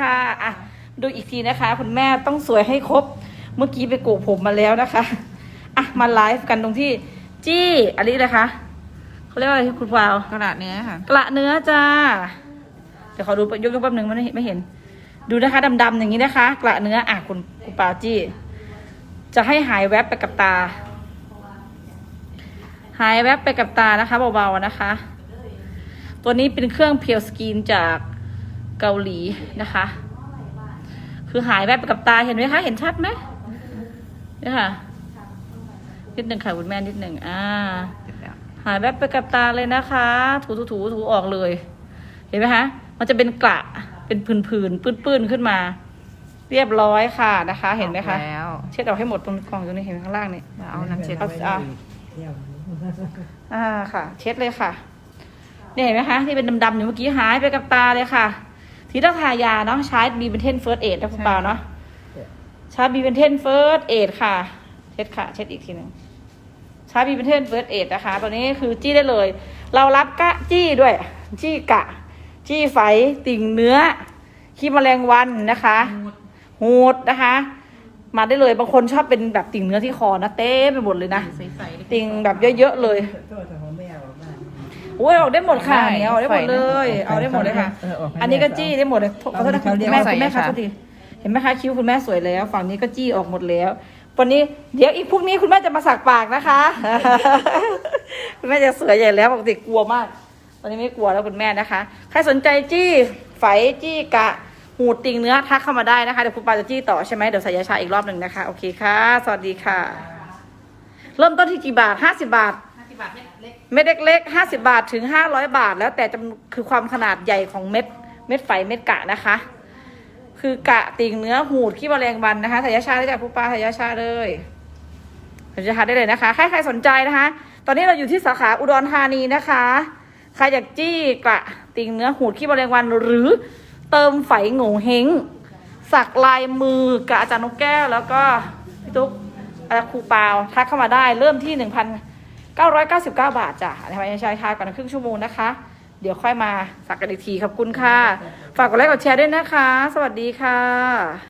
ค่ะอะดูอีกทีนะคะ คุณแม่ต้องสวยให้ครบ เมื่อกี้ไปโกกผมมาแล้วนะคะอะมาไลฟ์กันตรงที่จี้อันนี้เลยคะเขาเรียกว่าอะไรคุณวาวกระดาษเนื้อค่ะกระเนื้อจ้าเดี๋ยวขอดูยกยกแป๊บหนึ่งไม่เห็นไม่เห็น ดูนะคะดำๆอย่างนี้นะคะ กระเนื้ออะคุณคุณปาวจี้ จะให้หายแวบไปกับตา หายแวบไปกับตานะคะเบาๆนะคะ ตัวนี้เป็นเครื่องเพียวสกินจาก เกาหลีนะคะ คือหายแวบไปกับตาเห็นไหมคะ เห็นชัดไหมเนี่ยค่ะ นิดหนึ่งค่ะคุณแม่นิดหนึ่งอ่าเสร็จแล้วหายแวบไปกับตาเลยนะคะ ถูถูถูถูออกเลย เห็นไหมคะ มันจะเป็นกระเป็นผื่นๆปื้นๆขึ้นมา เรียบร้อยค่ะนะคะ เห็นไหมคะออกแล้วเช็ดออกให้หมดตรงกล่องตรงนี้เห็นไหมข้างล่างนี่เอาน้ำเช็ดเอาเอาอ่าค่ะ เช็ดเลยค่ะเนี่ยเห็นไหมคะที่เป็นดำๆอยู่เมื่อกี้หายไปกับตาเลยค่ะ ทีต้องทายาเนาะใช้บีเบนเทนเฟิร์สเอดนะคุณเปล่าเนาะใช้บีเบนเทนเฟิร์สเอดค่ะ เช็ดค่ะ เช็ดอีกทีหนึ่งใช้บีเบนเทนเฟิร์สเอดนะคะ ตัวนี้คือจี้ได้เลย เรารับกะจี้ด้วย จี้กะ จี้ไฝติ่งเนื้อขี้แมลงวันนะคะหูดนะคะ มาได้เลยบางคนชอบเป็นแบบติ่งเนื้อที่คอนะเต้ไปหมดเลยนะใสๆติ่งแบบเยอะๆเลย โอ้ยออกได้หมดค่ะได้เนี่ยออกได้หมดเลยไฟนะเอาได้หมดเลยค่ะเออออกให้อันนี้ก็แม่จี้ได้หมดเลยขอโทษนะเขาเรียกแม่ว่าคุณแม่ใส่ค่ะค่ะโทษทีเห็นไหมคะคิ้วคุณแม่สวยแล้ว ฝั่งนี้ก็จี้ออกหมดแล้ว วันนี้เดี๋ยวอีกพรุ่งนี้คุณแม่จะมาสักปากนะคะคุณแม่จะสวยใหญ่แล้วปกติกลัวมากตอนนี้ไม่กลัวแล้วคุณแม่นะคะ ใครสนใจจี้ไฝจี้กะหูดติ่งเนื้อทักเข้ามาได้นะคะเดี๋ยวคุณปาจะจี้ต่อใช่ไหมเดี๋ยวใส่ยาชาอีกรอบหนึ่งนะคะ โอเคค่ะ สวัสดีค่ะ เริ่มต้นที่กี่บาทห้าสิบาท เม็ดเล็กๆห้าสิบาทถึงห้าร้อยบาท แล้วแต่จำคือความขนาดใหญ่ของเม็ดเม็ดไฝเม็ดกะนะคะ คือกะติ่งเนื้อหูดขี้แมลงวันนะคะส่ยาชาได้จากผู้ปลาส่ยาชาเลยใส่ยาชาได้เลยนะคะใครใครสนใจนะคะ ตอนนี้เราอยู่ที่สาขาอุดรธานีนะคะใครอยากจี้กะติ่งเนื้อหูดขี้แมลงวัน หรือเติมไฝโง่เฮงสักลายมือกับอาจารย์นกแก้ว แล้วก็พี่ตุ๊กอาจารย์ครูปาวทักเข้ามาได้เริ่มที่หนึ่งพัน 999 บาทจ้ะทำไมใช้ทาก่อนครึ่งชั่วโมงนะคะ เดี๋ยวค่อยมาสักกันอีกทีขอบคุณค่ะ ฝากกดไลค์กดแชร์ด้วยนะคะ สวัสดีค่ะ